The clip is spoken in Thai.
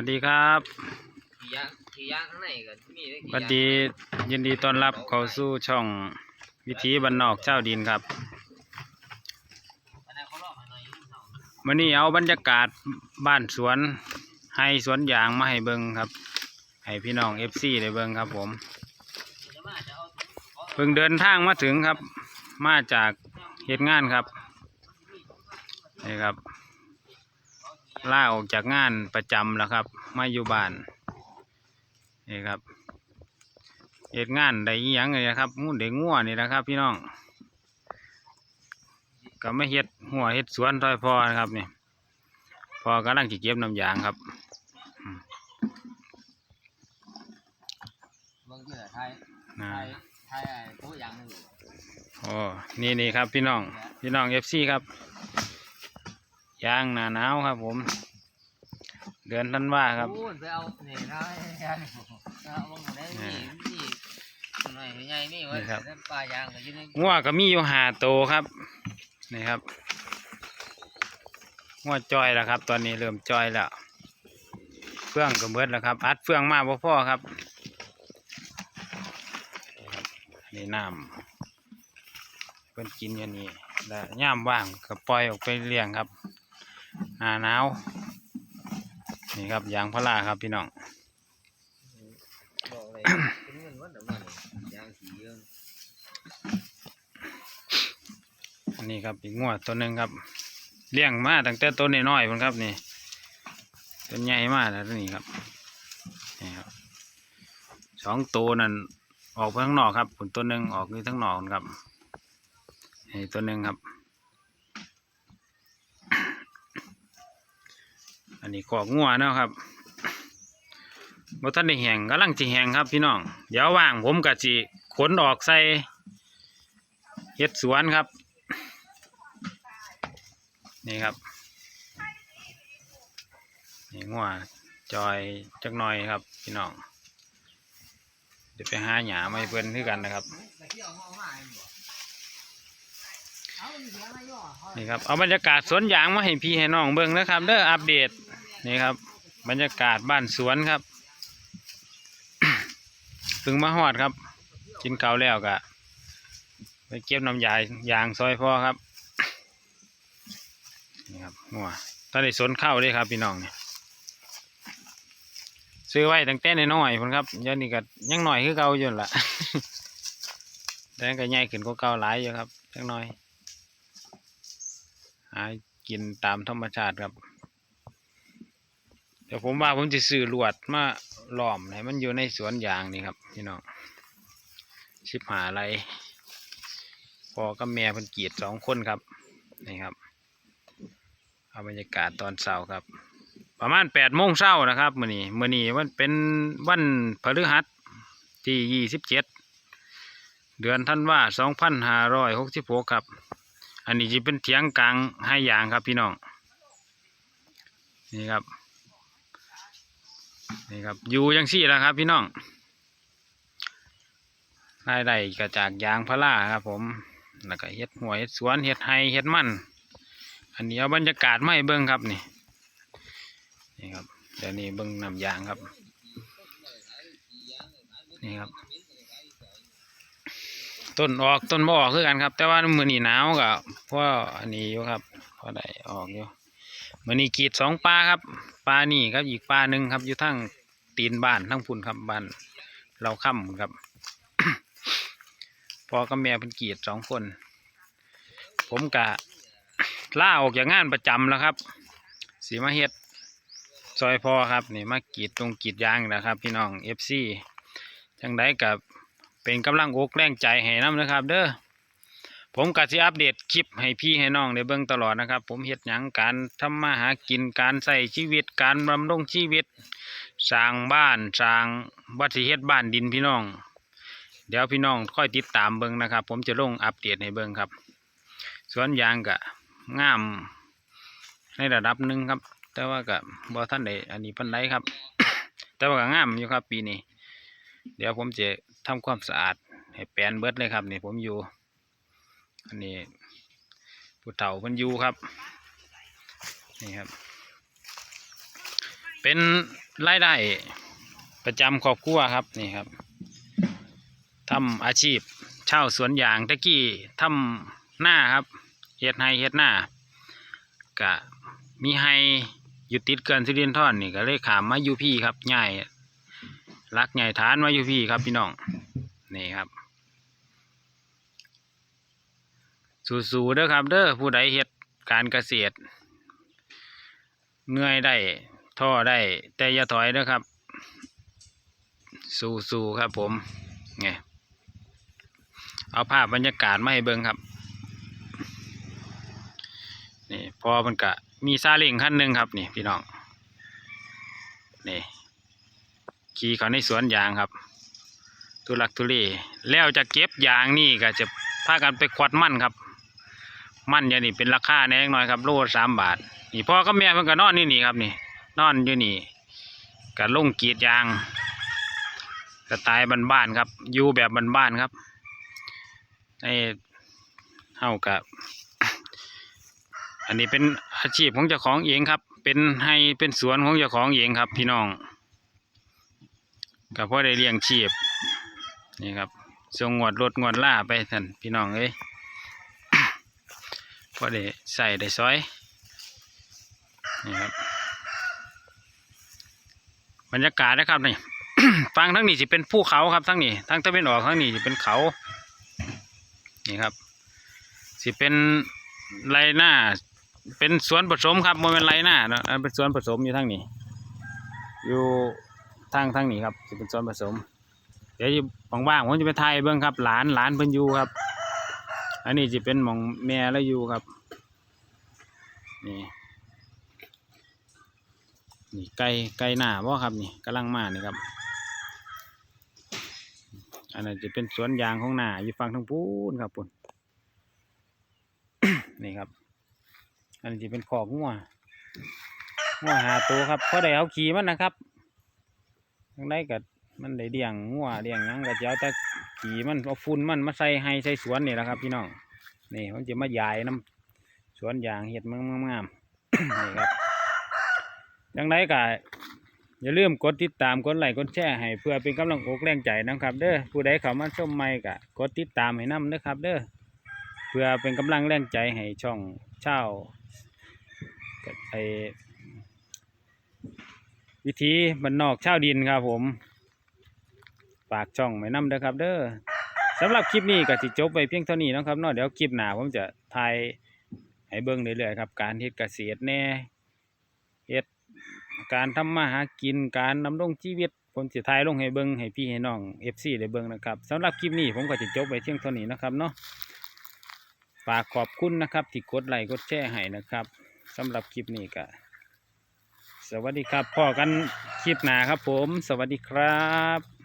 วัสดีครับขี่ยางขี่ยางข้างในก็มีได้สวัสดียินดีต้อนรับเข้าสู่ช่องวิถีบรรนอกเจ้าดินครับอันนั้นเขาลอกมาหน่อยอยู่เนาะวันนี้เอาบรรยากาศบ้านสวนให้สวนยางมาให้เบิงครับ ให้พี่น้องเอฟซีได้เบิงครับผมเดี๋ยวมาจะเอาถุงเอาเพิ่งเดินทางมาถึงครับ มาจากเหตุงานครับนี่ครับ ล่าออกจากงานประจำแล้วครับ มาอยู่บ้านนี่ครับเหตุงานได้อิหยังไงนะครับงูเด็กงัวนี่นะครับ พี่น้อง ก็ไม่เฮ็ดหัวเฮ็ดสวนต้อยพอนะครับนี่พอกำลังจะเก็บน้ำยางครับเบิ่งที่ไหนไทยนะไทยไทยไอ้ตัวยางหนึงอยู่โอ้นี่นี่ครับพี่น้อง พี่น้องเอฟซีครับ ยางหนาหนาวครับ ผม เดือนธันวาครับ พูดไปเอานี่นะยางนี่เอาลงมาได้นี่นี่หน่อยใหญ่นี่ไว้นี่ครับแต่ปลายางก็อยู่ในงัวก็มีอยู่หาโตวครับ นี่ครับงัวจอยแล้วครับ ตอนนี้เริ่มจอยแล้ว เฟื่องก็เบิดแล้วครับ อัดเฟื่องมาบ่พอครับนี่น้ำเพิ่นกินอย่างนี้แล้วย่ามว่างก็ปล่อยออกไปเลี้ยงครับ หน้าหนาวนี่ครับยางพาราครับพี่น้องบอกเลยเป็นเงินวัดแต่มันยางสีเยองอันนี้ครับอีกงวดตัวหนึ่งครับเลี้ยงมาตั้งแต่ตัวน้อยๆพุ่นครับนี่ตัวใหญ่มากแล้วนี้ครับนี่ครับสองตัวนั่นออกไปข้างนอกครับผลตัวหนึ่งออกอยู่ทั้งนอกครับนี่ตัวหนึ่งครับ นนี้กอกงัวนะครับบ่ท่านได้แหงกำลังจะแหงครับพี่น้อง เดี๋ยวว่างผมกะจิขนออกใส่เฮ็ดสวนครับ นี่ครับ นี่งัวจอยจักหน่อยครับ พี่น้อง เดี๋ยวไปหาหยาไมาให้เพิ่นคือกันนะครับ นี่ครับเอาบรรยากาศสวนยางมาให้พี่ให้น้องเบิ่งนะครับเด้ออัปเดตนี่ครับ บรรยากาศบ้านสวนครับเพิ่งมาฮอดครับ กินข้าวแล้วกะไปเก็บน้ำยายยางซอยพ่อครับนี่ครับงัวตอนนี้สวนข้าเลยครับพี่น้องนี่ซื้อไว้ตั้งแต่น้อยๆคนครับยวนี้ก็ยังหน่อยคือเก่าอยู่นั่นล่ะแต่ก็ใหญ่ขึ้นกว่าเก่าหลายอยู่ครับจังน้อยากินตามธรรมชาติครับ เดี๋ยวผมว่าผมจะซื้อลวดมาล้อมให้มันอยู่ในสวนยางนี่ครับพี่น้องชิบหาอะไรพอกับแม่เพิ่นกรีดสองคนครับนี่ครับเอาบรรยากาศตอนเช้าครับ ประมาณแปดโมงเช้านะครับมื้อนี้มื้อนี้มันเป็นวันพฤหัสที่ยี่สิบเจ็ดเดือนธันวาสองพันห้าร้อยหกสิบหกครับ อันนี้จะเป็นเถียงกลางให้ยางครับพี่น้อง นี่ครับ นี่ครับอยู่ยังสี่แล้วครับ พี่น้องรายได้ก็จากยางพาราครับ ผม แล้วก็เฮ็ดหัวเฮ็ดสวนเฮ็ดไฮเฮ็ดมัน อันนี้เอาบรรยากาศไมาให้เบิ้งครับนี่ นี่ครับเดี๋ยวนี้เบิ้งนำยางครับ นี่ครับ ต้นออกต้นบ่ออกคือกันครับ แต่ว่ามือนี้หนาวก็เพราะอันนี้อยู่ครับพอได้ออกอยู่มือนี้กรีดสองปลาครับปลานี่ครับอีกปลาหนึ่งครับอยู่ทั้งตีนบ้านทั้งพุ่นครับบ้านเราค่ำครับพอกับแม่เพิ่นกีดสองคน ผมกะล่าออกจากงานประจำแล้วครับสีมาเฮ็ดซอยพอครับนี่มากีดตรงกีดยางนะครับ พี่น้องเอฟซีจังไดกับ เป็นกำลังอกแรงใจให้น้ำนะครับ เด้อผมก็สิอัปเดตคลิปให้พี่ให้น้องได้เบิ่งตลอดนะครับ ผมเฮ็ดหยังการทำมาหากินการใส่ชีวิตการบำรงชีวิตสร้างบ้านสร้างวัดสิเฮ็ดบ้านดินพี่น้อง เดี๋ยวพี่น้องค่อยติดตามเบิ่งนะครับ ผมจะลงอัปเดตให้เบิ่งครับสวนยางก็งาม ในระดับหนึ่งครับ แต่ว่าก็บ่ท่านใดอันนี้พันไดครับ แต่ว่าก็งามอยู่ครับปีนี้ เดี๋ยวผมจะทำความสะอาด ให้แปลนเบิดเลยครับนี่ผมอยู่ อันนี้ผู้เฒ่าเพิ่นอยู่ครับ นี่ครับ เป็นรายได้ประจำครอบครัวครับนี่ครับทำอาชีพเช่าสวนยางตะกี้ทำหน้าครับเฮ็ดไหเฮ็ดหน้ากะมีไห้อยู่ติดเกินสิรินทอนนี่ก็เลยขามมาอยู่พี่ครับใหญ่ รักใหญ่ฐานมาอยู่พี่ครับพี่น้องนี่ครับสู้ๆเด้อครับ เด้อผู้ใดเฮ็ดการเกษตรเหนื่อยได้ท้อได้แต่อย่าถอยเด้อครับ สู้ๆครับผมไงเอาภาพบรรยากาศมาให้เบิ่งครับนี่พอมันกะมีซาเล้งคันหนึ่งครับนี่พี่น้องนี่ ขี่เขาในสวนยางครับ ทุลักทุเลแล้วจะเก็บยางนี่ก็จะพากันไปควัดมั่นครับ มั่นอย่างนี้เป็นราคาแน่น้อยครับโลสามบาท นี่พ่อกับแม่เพิ่นก็นอนนี่นี่ครับนี่ นอนอยู่นี่ก็ลงกีดยางสไตล์บ้านๆครับอยู่แบบบ้านๆครับไอ้เฮากับอันนี้เป็นอาชีพของเจ้าของเองครับ เป็นให้เป็นสวนของเจ้าของเองครับ พี่น้อง ก็พอได้เลี้ยงชีพนี่ครับส่งงวดรถงวดล่าไปท่านพี่น้องเอ้ยพอได้ใส่ได้ซอยนี่ครับบรรยากาศนะครับนี่ฟังทั้งนี้จะเป็นภูเขาครับทั้งนี้ทั้งตะวันออกทั้งนี้จะเป็นเขานี่ครับสิเป็นไรหน้าเป็นสวนผสมครับมันเป็นไรหน้าเนอะเป็นสวนผสมอยู่ทั้งนี้อยู่ ทางทางนี้ครับจะเป็นส่วนผสม เดี๋ยวว่างๆผมจะไปถ่ายเบิ้งครับ หลานหลานเพิ่นอยู่ครับ อันนี้จะเป็นหมองแม่แล้วอยู่ครับ นี่นี่ไก่ไก่หน้าบ่ครับนี่กำลังมานี่ครับ อันนั้นจะเป็นสวนยางของหน้าอยู่ฝั่งทางพูนครับปุ่นนี่ครับ อันนี้จะเป็นขอกงัวงัวหาตัวครับเพราะได้เอาขี่มันนะครับ ทั้งได้กับมันได้เลี้ยงงัวเลี้ยงยังก็จะเอาแต่ขี่มันเอาฝุ่นมันมาใส่ให้ใส่สวนนี่แหละครับ พี่น้องนี่ผมจะมายายน้ำสวนยางเห็ดมันงามๆนี่ครับยังไงก็อย่าลืมกดติดตามกดไลค์กดแชร์ให้เพื่อเป็นกำลังอกแรงใจนะครับ เด้อผู้ใดเข้ามาชมใหม่ก็กดติดตามให้นำเด้อครับ เด้อเพื่อเป็นกำลังแรงใจให้ช่องเช่าไอ วิธีบรรนอกเช่าวดินครับผมฝากช่องไว้นำเด้อครับ เด้อสำหรับคลิปนี้ก็สิจบไปเพียงเท่านี้นะครับเนาะเดี๋ยวคลิปหน้าผมจะถ่ายให้เบิ่งเรื่อยๆครับการเฮ็ดเกษตรแน่เฮ็ดการทำมาหากินการดำรงชีวิตผมสิถ่ายลงให้เบิ่งให้พี่ให้น้อง FC ได้เบิ่งนะครับสำหรับคลิปนี้ผมก็จะจบไปเพียงเท่านี้นะครับเนาะฝากขอบคุณนะครับที่กดไลค์กดแชร์ให้นะครับสำหรับคลิปนี้ก็ สวัสดีครับพ่อกันคลิปหนาครับผม สวัสดีครับ